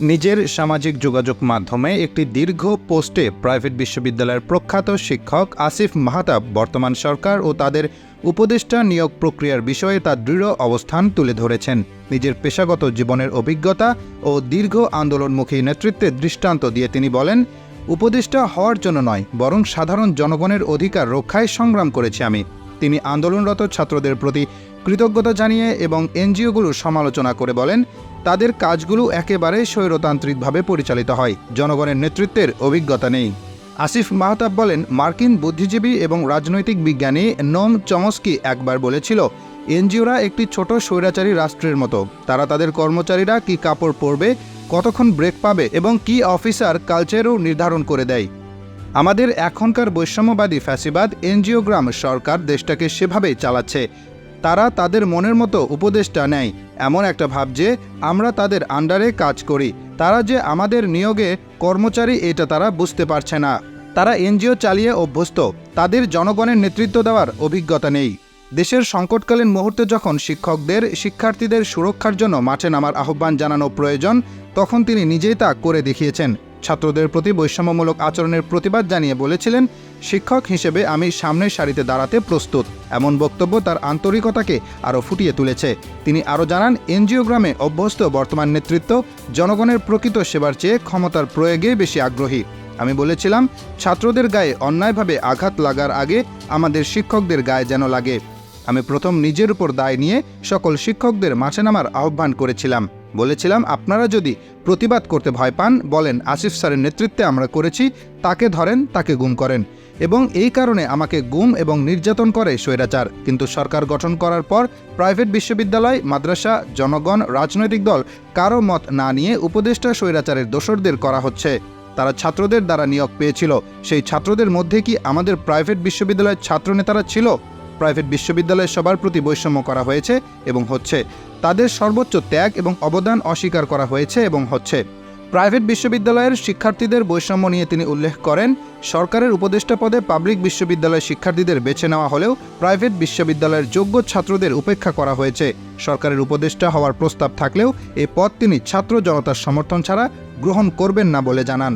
নিজের সামাজিক যোগাযোগ মাধ্যমে একটি দীর্ঘ পোস্টে প্রাইভেট বিশ্ববিদ্যালয়ের প্রখ্যাত শিক্ষক আসিফ মাহাতাব, বর্তমান সরকার ও তাদের উপদেষ্টা নিয়োগ প্রক্রিয়ার বিষয়ে তার দৃঢ় অবস্থান তুলে ধরেছেন। নিজের পেশাগত জীবনের অভিজ্ঞতা ও দীর্ঘ আন্দোলনমুখী নেতৃত্বের দৃষ্টান্ত দিয়ে তিনি বলেন, উপদেষ্টা হওয়ার জন্য নয়, বরং সাধারণ জনগণের অধিকার রক্ষায় সংগ্রাম করেছি আমি। তিনি আন্দোলনরত ছাত্রদের প্রতি কৃতজ্ঞতা জানিয়ে এবং এনজিওগুলোর সমালোচনা করে বলেন, তাদের কাজগুলো একেবারে স্বৈরতান্ত্রিকভাবে পরিচালিত হয়। জনগণের নেতৃত্বের অভিজ্ঞতা নেই। আসিফ মাহতাব বলেন, মার্কিন বুদ্ধিজীবী এবং রাজনৈতিক বিজ্ঞানী নোম চমস্কি একবার বলেছিল, এনজিওরা একটি ছোট স্বৈরাচারী রাষ্ট্রের মতো। তারা তাদের কর্মচারীরা কি কাপড় পরবে, কতক্ষণ ব্রেক পাবে এবং কি অফিসার কালচারও নির্ধারণ করে দেয়। আমাদের এখনকার বৈষম্যবাদী ফ্যাসিবাদ এনজিওগ্রাম সরকার দেশটাকে সেভাবেই চালাচ্ছে। তারা তাদের মনের মতো উপদেশটা নেয়। এমন একটা ভাব যে, আমরা তাদের আন্ডারে কাজ করি। তারা যে আমাদের নিয়োগে কর্মচারী এটা তারা বুঝতে পারছে না। তারা এনজিও চালিয়ে অভ্যস্ত। তাদের জনগণের নেতৃত্ব দেওয়ার অভিজ্ঞতা নেই। দেশের সংকটকালীন মুহূর্তে যখন শিক্ষকদের, শিক্ষার্থীদের সুরক্ষার জন্য মাঠে নামার আহ্বান জানানো প্রয়োজন, তখন তিনি নিজেই তা করে দেখিয়েছেন। ছাত্রদের প্রতি বৈষম্যমূলক আচরণের প্রতিবাদ জানিয়ে বলেছিলেন, শিক্ষক হিসেবে আমি সামনের সারিতে দাঁড়াতে প্রস্তুত। এমন বক্তব্য তার আন্তরিকতাকে আরও ফুটিয়ে তুলেছে। তিনি আরও জানান এনজিওগ্রামে অভ্যস্ত বর্তমান নেতৃত্ব জনগণের প্রকৃত সেবার চেয়ে ক্ষমতার প্রয়োগে বেশি আগ্রহী। আমি বলেছিলাম, ছাত্রদের গায়ে অন্যায়ভাবে আঘাত লাগার আগে আমাদের শিক্ষকদের গায়ে যেন লাগে। আমি প্রথম নিজের উপর দায় নিয়ে সকল শিক্ষকদের মাঠে নামার আহ্বান করেছিলাম। বলেছিলাম, আপনারা যদি প্রতিবাদ করতে ভয় পান, বলেন, আসিফ স্যারের নেতৃত্বে আমরা করেছি, তাকে ধরেন, তাকে গুম করেন। এবং এই কারণে আমাকে গুম এবং নির্যাতন করে স্বৈরাচার। কিন্তু সরকার গঠন করার পর প্রাইভেট বিশ্ববিদ্যালয়, মাদ্রাসা, জনগণ, রাজনৈতিক দল কারও মত না নিয়ে উপদেষ্টা স্বৈরাচারের দোসরদের করা হচ্ছে। তারা ছাত্রদের দ্বারা নিয়োগ পেয়েছিল। সেই ছাত্রদের মধ্যে কি আমাদের প্রাইভেট বিশ্ববিদ্যালয়ের ছাত্রনেতারা ছিল? প্রাইভেট বিশ্ববিদ্যালয়ে সবার প্রতি বৈষম্য করা হয়েছে এবং হচ্ছে তাদের সর্বোচ্চ ত্যাগ এবং অবদান অস্বীকার করা হয়েছে এবং হচ্ছে প্রাইভেট বিশ্ববিদ্যালয়ের শিক্ষার্থীদের বৈষম্য নিয়ে তিনি উল্লেখ করেন, সরকারের উপদেষ্টা পদে পাবলিক বিশ্ববিদ্যালয়ের শিক্ষার্থীদের বেছে নেওয়া হলেও প্রাইভেট বিশ্ববিদ্যালয়ের যোগ্য ছাত্রদের উপেক্ষা করা হয়েছে। সরকারের উপদেষ্টা হওয়ার প্রস্তাব থাকলেও এ পদ তিনি ছাত্র জনতার সমর্থন ছাড়া গ্রহণ করবেন না বলে জানান।